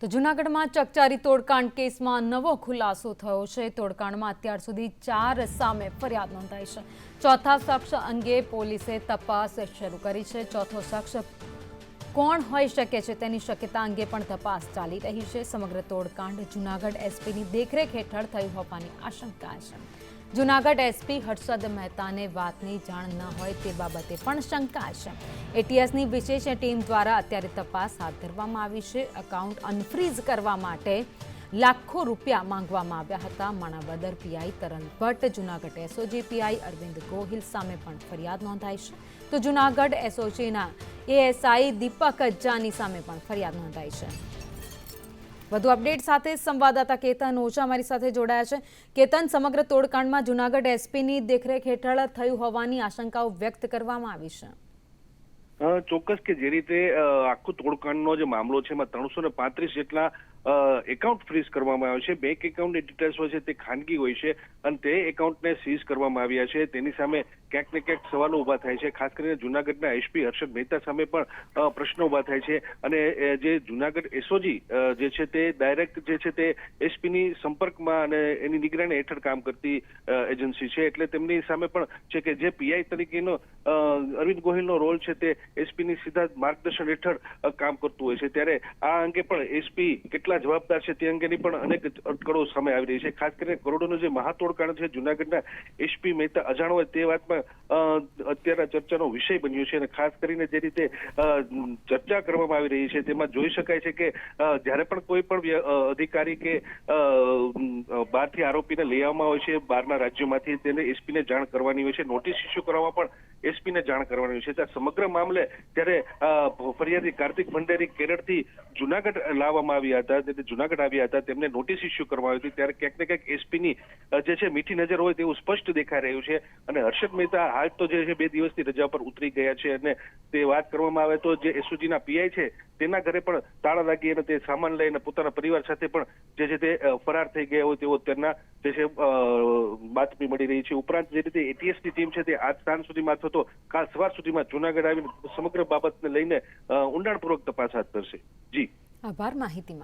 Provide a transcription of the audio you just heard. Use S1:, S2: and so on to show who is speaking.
S1: તો જૂનાગઢમાં ચકચારી તોડકાંડ કેસમાં નવો ખુલાસો થયો છે. તોડકાંડમાં અત્યાર સુધી ચાર સામે ફરિયાદ નોંધાઈ છે. ચોથા શખ્સ અંગે પોલીસે તપાસ શરૂ કરી છે. ચોથો શખ્સ કોણ હોઈ શકે છે તેની શક્યતા અંગે પણ તપાસ ચાલી રહી છે. સમગ્ર તોડકાંડ જૂનાગઢ એસપીની દેખરેખ હેઠળ થયું હોવાની આશંકા છે. જૂનાગઢ એસપી હર્ષદ મહેતાને વાતની જાણ ન હોય તે બાબતે પણ શંકા છે. એટીએસની વિશેષ ટીમ દ્વારા અત્યારે તપાસ હાથ ધરવામાં આવી છે. એકાઉન્ટ અનફ્રીઝ કરવા માટે લાખો રૂપિયા માંગવામાં આવ્યા હતા. Manavadar PI Taran Bhatt, Junagadh SOG PI Arvind Gohil સામે પણ ફરિયાદ નોંધાઈ છે. તો જૂનાગઢ એસઓજીના એએસઆઈ દીપક જાની સામે પણ ફરિયાદ નોંધાઈ છે. વધુ અપડેટ સાથે સંવાદદાતા કેતન ઓછા અમારી સાથે જોડાયા છે. કેતન, સમગ્ર તોડકાંડમાં જુનાગઢ એસપીની દેખરેખ હેઠળ થયું હોવાની આશંકાઓ વ્યક્ત કરવામાં આવી છે.
S2: ચોક્કસ કે જે રીતે આખું તોડકાંડનો જે મામલો છે, એમાં ત્રણસો ને પાંત્રીસ જેટલા એકાઉન્ટ ફ્રીઝ કરવામાં આવ્યો છે. બેંક એકાઉન્ટની ડિટેલ્સ હોય છે, તે ખાનગી હોય છે અને તે એકાઉન્ટને સીઝ કરવામાં આવ્યા છે. તેની સામે ક્યાંક ને ક્યાંક સવાલો ઊભા થાય છે. ખાસ કરીને જુનાગઢના એસપી હર્ષદ મહેતા સામે પણ પ્રશ્નો ઊભા થાય છે. અને જે જુનાગઢ એસઓજી જે છે તે ડાયરેક્ટ જે છે તે એસપીની સંપર્કમાં અને એની નિગરાની હેઠળ કામ કરતી એજન્સી છે. એટલે તેમની સામે પણ છે કે જે પીઆઈ તરીકેનો અરવિંદ ગોહિલનો રોલ છે તે એસપીની સીધા માર્ગદર્શન હેઠળ કામ કરતું હોય છે. ત્યારે આ અંગે પણ એસપી કેટલા જવાબદાર છે તે અંગેની પણ અનેક અટકળો સામે આવી રહી છે. ખાસ કરીને કરોડોનું જે મહાતોડકાણ છે જુનાગઢના એસપી મહેતા અજાણો તે વાતમાં અત્યારે ચર્ચાનો વિષય બન્યો છે અને ખાસ કરીને જે રીતે ચર્ચા કરવામાં આવી રહી છે તેમાં જોઈ શકાય છે કે જ્યારે પણ કોઈ પણ અધિકારી કે બહારથી આરોપીને લઈ આવવામાં હોય છે, બહારના રાજ્યોમાંથી તેને એસપીને જાણ કરવાની હોય છે, નોટિસ ઇસ્યુ કરવામાં પણ એસપીને જાણ કરવાની હોય છે. ત્યાં સમગ્ર મામલે ત્યારે ફરિયાદી કાર્તિક ભંડેરી કેરળથી જુનાગઢ લાવવામાં આવ્યા હતા તે જુનાગઢ આવ્યા હતા, તેમને નોટિસ ઇસ્યુ કરવામાં આવી હતી. ત્યારે ક્યાંક ને ક્યાંક એસપીની જે છે, મીઠી નજર હોય તેવું સ્પષ્ટ દેખાઈ રહ્યું છે. અને હર્ષદ મહેતા હાલ તો જે છે, બે દિવસની રજા પર ઉતરી ગયા છે અને તે વાત કરવામાં આવે તો જે એસઓજીના પીઆઈ છે, તેના ઘરે પણ તાળા લાગી અને તે સામાન લઈને પોતાના પરિવાર સાથે પણ જે છે તે ફરાર થઈ ગયા હોય તેવો તેમના જે છે બાતમી મળી રહી છે. ઉપરાંત જે રીતે એટીએસની ટીમ છે તે આજ સાંજ સુધીમાં અથવા તો કાલ સવાર સુધીમાં જુનાગઢ આવીને સમગ્ર બાબતને લઈને ઊંડાણપૂર્વક તપાસ હાથ ધરશે. જી.
S1: આભાર માહિતી